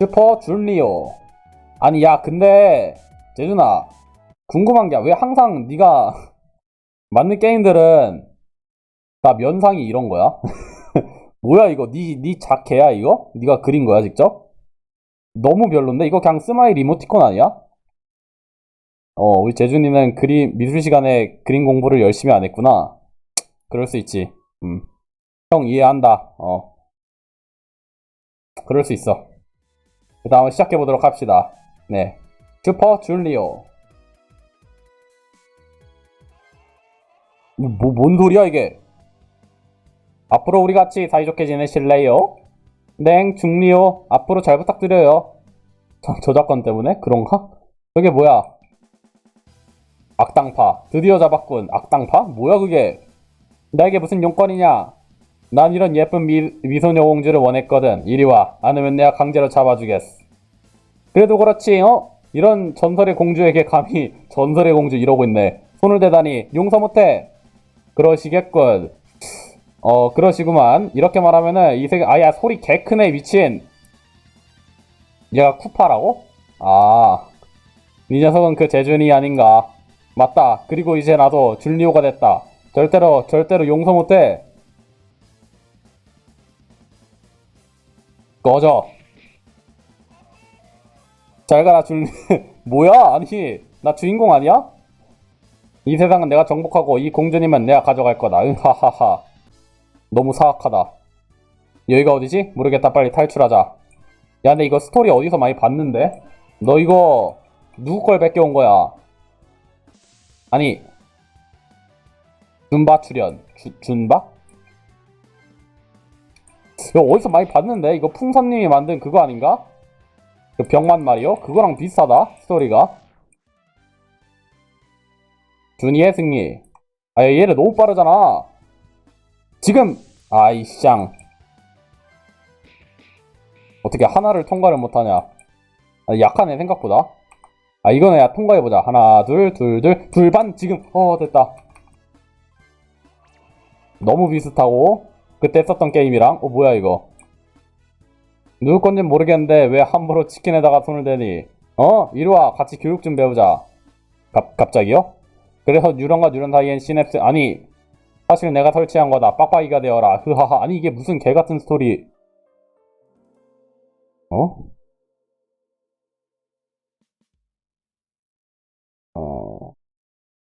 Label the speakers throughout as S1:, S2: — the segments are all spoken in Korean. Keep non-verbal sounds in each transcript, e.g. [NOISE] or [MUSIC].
S1: 슈퍼 줄리오. 아니 야 근데 재준아 궁금한 게 왜 항상 네가 [LAUGHS] 맞는 게임들은 다 면상이 이런 거야? [LAUGHS] 뭐야 이거 니니 자켓야 이거? 네가 그린 거야 직접? 너무 별론데 이거 그냥 스마일 이모티콘 아니야? 어 우리 재준이는 그림 미술 시간에 그림 공부를 열심히 안 했구나. 그럴 수 있지. 음. 형 이해한다. 어. 그럴 수 있어. 그 다음 시작해 보도록 합시다. 네. 슈퍼 줄리오. 뭐, 뭔 소리야, 이게? 앞으로 우리 같이 사이좋게 지내실래요? 네, 중리오. 앞으로 잘 부탁드려요. 저, 저작권 때문에? 그런가? 저게 뭐야? 악당파. 드디어 잡았군. 악당파? 뭐야, 그게? 나에게 무슨 용건이냐? 난 이런 예쁜 미, 미소녀 공주를 원했거든. 이리 와. 않으면 내가 강제로 잡아주겠어. 그래도 그렇지, 어? 이런 전설의 공주에게 감히 [LAUGHS] 전설의 공주 이러고 있네. 손을 대다니 용서 못해. 그러시겠군. 어, 그러시구만. 이렇게 말하면은 이 세계 아야 소리 개 크네 미친. 얘가 쿠파라고? 아, 이 녀석은 그 재준이 아닌가. 맞다. 그리고 이제 나도 줄리오가 됐다. 절대로 절대로 용서 못해. 꺼져. 잘 가라 줄 [LAUGHS] 뭐야 아니 나 주인공 아니야? 이 세상은 내가 정복하고 이 공주님은 내가 가져갈 거다 응하하하 너무 사악하다 여기가 어디지? 모르겠다 빨리 탈출하자 야 근데 이거 스토리 어디서 많이 봤는데? 너 이거 누구 걸 뺏겨온 거야? 아니 준바 출연 주, 준바? 이거 어디서 많이 봤는데? 이거 풍선님이 만든 그거 아닌가? 그 병만 말이요? 그거랑 비슷하다 스토리가. 준이의 승리. 아 얘를 너무 빠르잖아. 지금 아이 쌍 어떻게 하나를 통과를 못하냐? 아, 약하네 생각보다. 아 이거는 야 통과해보자. 하나 둘 둘 둘. 둘 반 지금. 어 됐다. 너무 비슷하고 그때 썼던 게임이랑 어 뭐야 이거 누구 건진 모르겠는데 왜 함부로 치킨에다가 손을 대니? 어? 이리와 같이 교육 좀 배우자. 갑, 갑자기요? 그래서 뉴런과 뉴런 사이엔 시냅스 아니 사실 내가 설치한 거다. 빡빡이가 되어라. 흐하하. 아니 이게 무슨 개 같은 스토리? 어? 어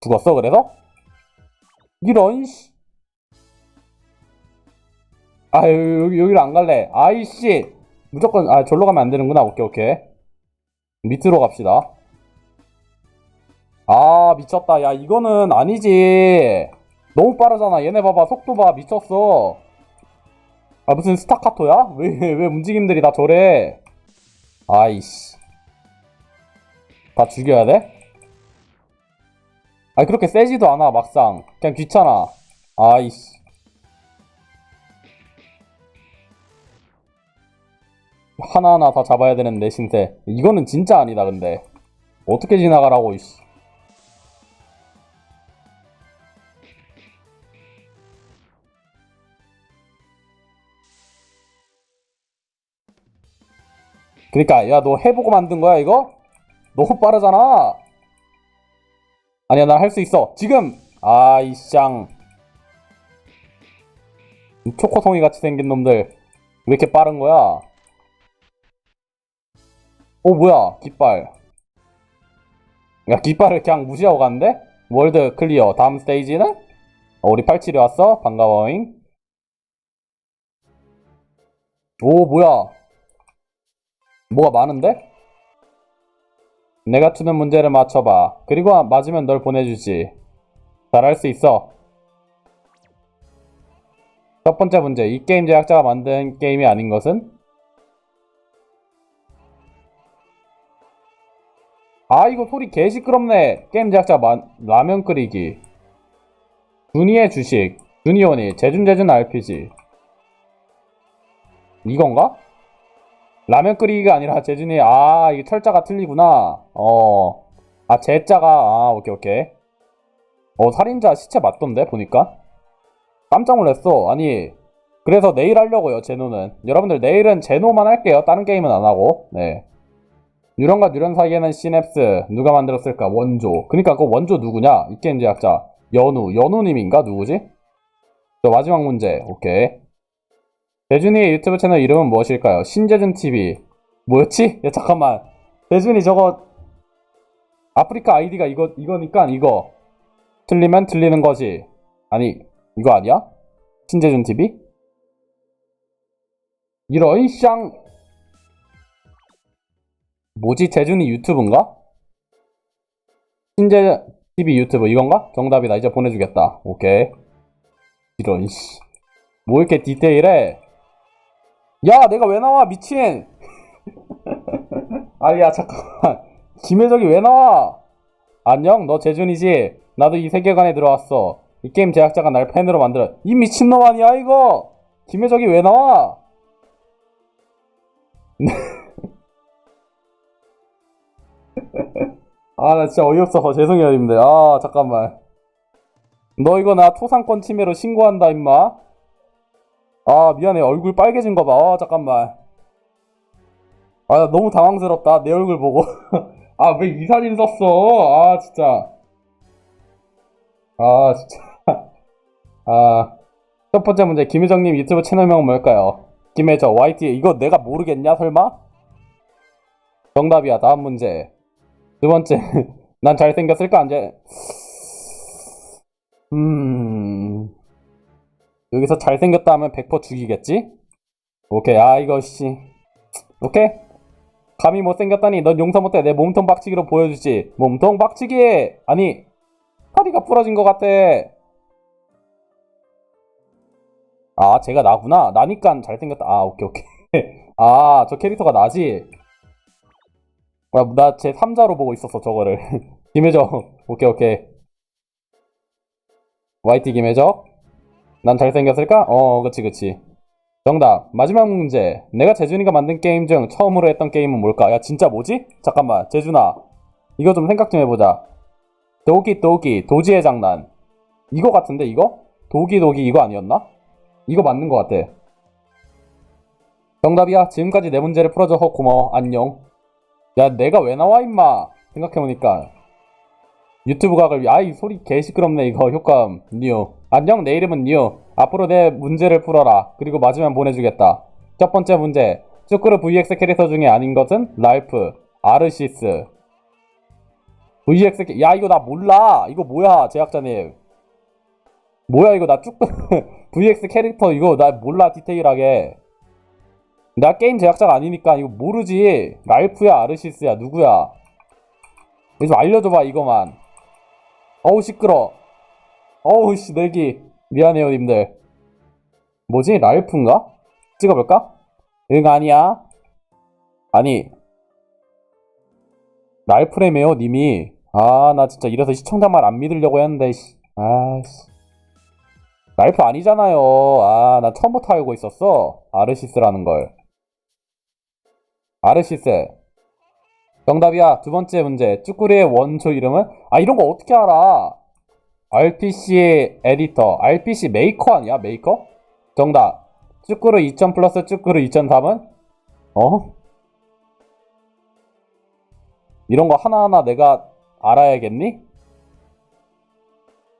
S1: 죽었어 그래서? 이런 씨. 아유 여기 여기로 안 갈래. 아이씨. 무조건 아 절로 가면 안 되는구나. 오케이 오케이. 밑으로 갑시다. 아 미쳤다. 야 이거는 아니지. 너무 빠르잖아. 얘네 봐봐 속도 봐 미쳤어. 아 무슨 스타카토야? 왜왜 움직임들이 다 저래? 아이씨. 다 죽여야 돼? 아 그렇게 세지도 않아 막상. 그냥 귀찮아. 아이씨. 하나하나 다 잡아야 되는 내 신세. 이거는 진짜 아니다, 근데. 어떻게 지나가라고, 이씨. 그니까, 야, 너 해보고 만든 거야, 이거? 너무 빠르잖아. 아니야, 난 할 수 있어. 지금! 아 이, 쌍. 초코송이 같이 생긴 놈들. 왜 이렇게 빠른 거야? 오 뭐야? 깃발. 야 깃발을 그냥 무시하고 갔는데? 월드 클리어 다음 스테이지는? 어, 우리 87이 왔어? 반가워잉. 오 뭐야? 뭐가 많은데? 내가 주는 문제를 맞춰봐. 그리고 맞으면 널 보내주지. 잘할 수 있어. 첫 번째 문제. 이 게임 제작자가 만든 게임이 아닌 것은? 아 이거 소리 개 시끄럽네 게임 제작자 마, 라면 끓이기 준이의 주식 주니온이 제준제준 RPG 이건가? 라면 끓이기가 아니라 제준이 아 이게 철자가 틀리구나 어아 제자가 아 오케이 오케이 어 살인자 시체 맞던데 보니까 깜짝 놀랐어 아니 그래서 내일 하려고요, 제노는. 여러분들, 내일은 제노만 할게요. 다른 게임은 안 하고. 네. 유령과 유령 사이에는 시냅스. 누가 만들었을까? 원조. 그니까 그 원조 누구냐? 이 게임 제작자. 연우. 연우님인가? 누구지? 저 마지막 문제. 오케이. 대준이의 유튜브 채널 이름은 무엇일까요? 신재준TV. 뭐였지? 야, 잠깐만. 대준이 저거, 아프리카 아이디가 이거, 이거니까 이거. 틀리면 틀리는 거지. 아니, 이거 아니야? 신재준TV? 이런 쌍 뭐지? 재준이 유튜브인가? 신재 TV 유튜브 이건가? 정답이다. 이제 보내주겠다. 오케이. 이런 씨 뭐 이렇게 디테일해? 야 내가 왜 나와 미친! [LAUGHS] 아야 잠깐만. 김혜적이 왜 나와? 안녕 너 재준이지? 나도 이 세계관에 들어왔어. 이 게임 제작자가 날 팬으로 만들어. 이 미친놈 아니야 이거? 김혜적이 왜 나와 [LAUGHS] 아, 나 진짜 어이없어서 죄송해요, 님들. 아, 잠깐만. 너 이거 나 토상권 침해로 신고한다, 임마. 아, 미안해. 얼굴 빨개진 거 봐. 아, 잠깐만. 아, 나 너무 당황스럽다. 내 얼굴 보고. [LAUGHS] 아, 왜 이 사진 썼어? 아, 진짜. 아, 진짜. [LAUGHS] 아. 첫 번째 문제. 김혜정님 유튜브 채널명은 뭘까요? 김혜정, YT. 이거 내가 모르겠냐, 설마? 정답이야. 다음 문제. 두 번째, [LAUGHS] 난 잘생겼을까? 안 잘, 음, 여기서 잘생겼다 하면 100% 죽이겠지? 오케이, 아, 이거, 씨. 오케이? 감히 못생겼다니, 넌 용서 못해. 내 몸통 박치기로 보여주지. 몸통 박치기! 아니, 다리가 부러진 것 같아. 아, 제가 나구나. 나니까 잘생겼다. 아, 오케이, 오케이. [LAUGHS] 아, 저 캐릭터가 나지? 아, 나제 3자로 보고 있었어, 저거를. [LAUGHS] 김혜정. 오케이, 오케이. YT 김혜정. 난 잘생겼을까? 어, 그치, 그치. 정답. 마지막 문제. 내가 재준이가 만든 게임 중 처음으로 했던 게임은 뭘까? 야, 진짜 뭐지? 잠깐만. 재준아. 이거 좀 생각 좀 해보자. 도기, 도기. 도지의 장난. 이거 같은데, 이거? 도기, 도기, 이거 아니었나? 이거 맞는 것 같아. 정답이야. 지금까지 내 문제를 풀어줘서 고마워. 안녕. 야, 내가 왜 나와, 임마? 생각해보니까. 유튜브 각을, 아이, 소리 개 시끄럽네, 이거. 효과음. 뉴. 안녕, 내 이름은 뉴. 앞으로 내 문제를 풀어라. 그리고 맞으면 보내주겠다. 첫 번째 문제. 쭈꾸르 VX 캐릭터 중에 아닌 것은? 랄프. 아르시스. VX, 캐- 야, 이거 나 몰라. 이거 뭐야, 제작자님. 뭐야, 이거 나 쭈꾸르, VX [LAUGHS] 캐릭터 이거 나 몰라, 디테일하게. 나 게임 제작자가 아니니까 이거 모르지. 랄프야, 아르시스야, 누구야? 이거 좀 알려줘봐, 이거만. 어우, 시끄러. 어우, 씨, 내기. 미안해요, 님들. 뭐지? 랄프인가? 찍어볼까? 응, 아니야. 아니. 랄프래매요, 님이. 아, 나 진짜 이래서 시청자 말 안 믿으려고 했는데, 씨. 아씨. 랄프 아니잖아요. 아, 나 처음부터 알고 있었어. 아르시스라는 걸. 아르시스. 정답이야. 두 번째 문제. 쭈꾸리의 원조 이름은? 아, 이런 거 어떻게 알아? RPC 에디터. RPC 메이커 아니야? 메이커? 정답. 쭈꾸루 2000 플러스 쭈꾸루 2003은? 어? 이런 거 하나하나 내가 알아야겠니?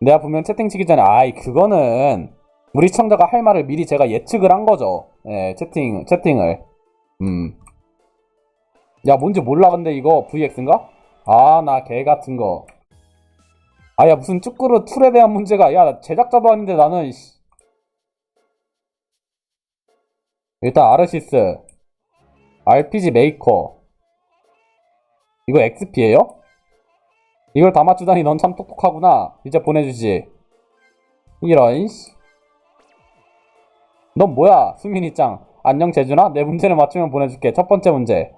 S1: 내가 분명 채팅 치기 전에, 아이, 그거는, 우리 시청자가 할 말을 미리 제가 예측을 한 거죠. 예, 채팅, 채팅을. 음. 야, 뭔지 몰라, 근데 이거 VX인가? 아, 나 개 같은 거. 아, 야, 무슨 쭈꾸루 툴에 대한 문제가, 야, 나 제작자도 아닌데 나는, 씨. 일단, 아르시스. RPG 메이커. 이거 XP에요? 이걸 다 맞추다니 넌 참 똑똑하구나. 이제 보내주지. 이런, 씨. 넌 뭐야, 수민이 짱. 안녕, 재준아? 내 문제를 맞추면 보내줄게. 첫 번째 문제.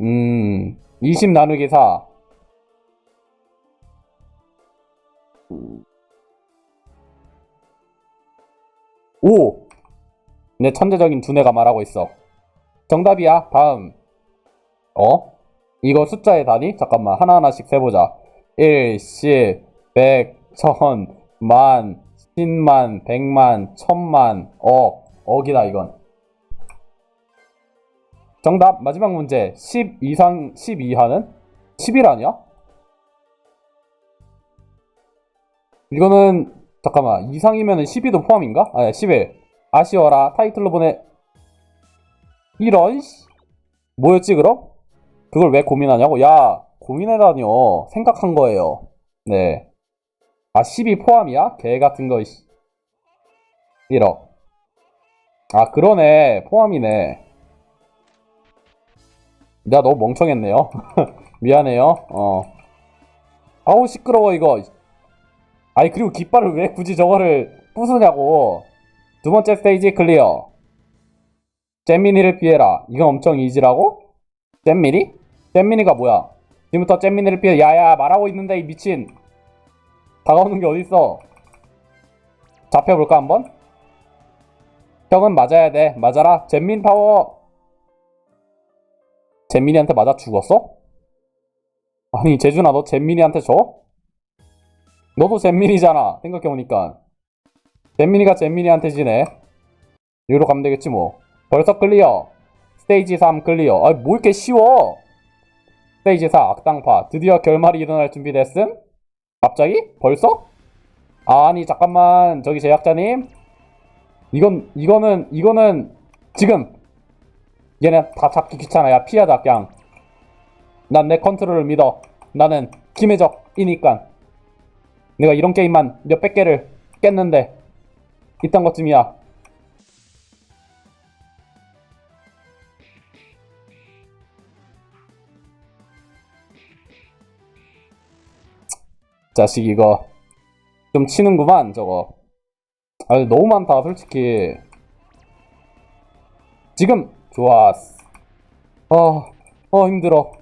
S1: 음, 20 나누기 4. 오! 내 천재적인 두뇌가 말하고 있어. 정답이야. 다음. 어? 이거 숫자의 단위? 잠깐만. 하나하나씩 세보자. 1, 10, 100, 1000, 만, 10만, 100만, 1000만, 억, 억이다 이건. 정답 마지막 문제 10 이상 10 이하는 10일 아니야? 이거는 잠깐만 이상이면은 12도 포함인가? 아니 11 아쉬워라 타이틀로 보내 이런 씨. 뭐였지 그럼? 그걸 왜 고민하냐고? 야 고민해다녀 생각한 거예요 네 아, 12 포함이야? 개 같은 거, 씨. 1억. 아, 그러네. 포함이네. 내가 너무 멍청했네요. [LAUGHS] 미안해요. 어. 아우, 시끄러워, 이거. 아니, 그리고 깃발을 왜 굳이 저거를 부수냐고. 두 번째 스테이지 클리어. 잼미니를 피해라. 이건 엄청 이지라고? 잼미니? 잼미니가 뭐야? 지금부터 잼미니를 피해. 야야, 말하고 있는데, 이 미친. 다가오는 게 어딨어? 잡혀볼까 한번? 형은 맞아야 돼. 맞아라. 잼민 파워. 잼민이한테 맞아 죽었어? 아니 재준아 너 잼민이한테 줘? 너도 잼민이잖아. 생각해보니까. 잼민이가 잼민이한테 지네. 여기로 가면 되겠지 뭐. 벌써 클리어. 스테이지 3 클리어. 아니 뭐 이렇게 쉬워? 스테이지 4 악당파. 드디어 결말이 일어날 준비 됐음? 갑자기? 벌써? 아니 잠깐만 저기 제작자님 이건 이거는 이거는 지금 얘네 다 잡기 귀찮아 야 피하자 그냥 난 내 컨트롤을 믿어. 나는 김혜적이니까. 내가 이런 게임만 몇백 개를 깼는데 이딴 것쯤이야. 자식 이거 좀 치는구만 저거. 아 너무 많다 솔직히. 지금 좋았어. 어, 어 힘들어.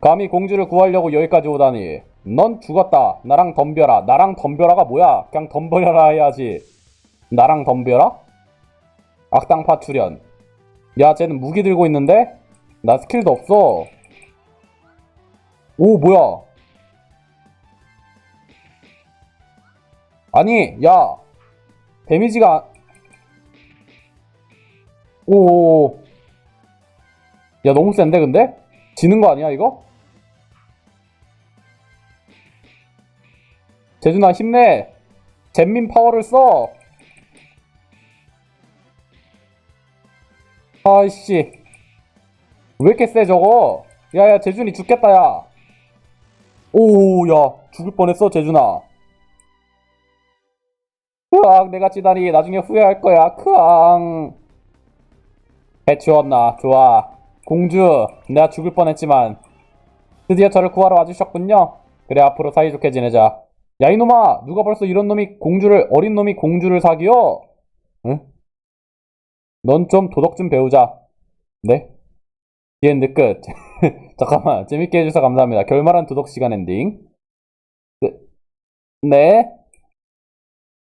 S1: 감히 공주를 구하려고 여기까지 오다니. 넌 죽었다. 나랑 덤벼라. 나랑 덤벼라가 뭐야? 그냥 덤벼라 해야지. 나랑 덤벼라? 악당파 출연. 야 쟤는 무기 들고 있는데? 나 스킬도 없어. 오 뭐야? 아니, 야, 데미지가 오, 야 너무 센데 근데 지는 거 아니야 이거? 재준아 힘내, 잼민 파워를 써. 아이씨, 왜 이렇게 세 저거? 야야 재준이 죽겠다 야. 오, 야 죽을 뻔했어 재준아. 크앙 내가 찌다니 나중에 후회할 거야 크앙 해치웠나 좋아 공주 내가 죽을 뻔했지만 드디어 저를 구하러 와주셨군요 그래 앞으로 사이좋게 지내자 야 이놈아 누가 벌써 이런 놈이 공주를 어린 놈이 공주를 사귀어 응? 넌 좀 도덕 좀 배우자 네? 디엔드 끝 [LAUGHS] 잠깐만 재밌게 해주셔서 감사합니다 결말한 도덕 시간 엔딩 네? 네?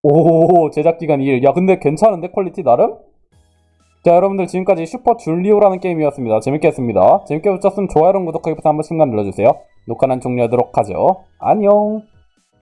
S1: 오 제작기간 2일 야 근데 괜찮은데 퀄리티 나름? 자 여러분들 지금까지 슈퍼 줄리오라는 게임이었습니다. 재밌게 했습니다. 재밌게 보셨으면 좋아요랑 구독하기 버튼 한 번씩만 눌러주세요. 녹화는 종료하도록 하죠. 안녕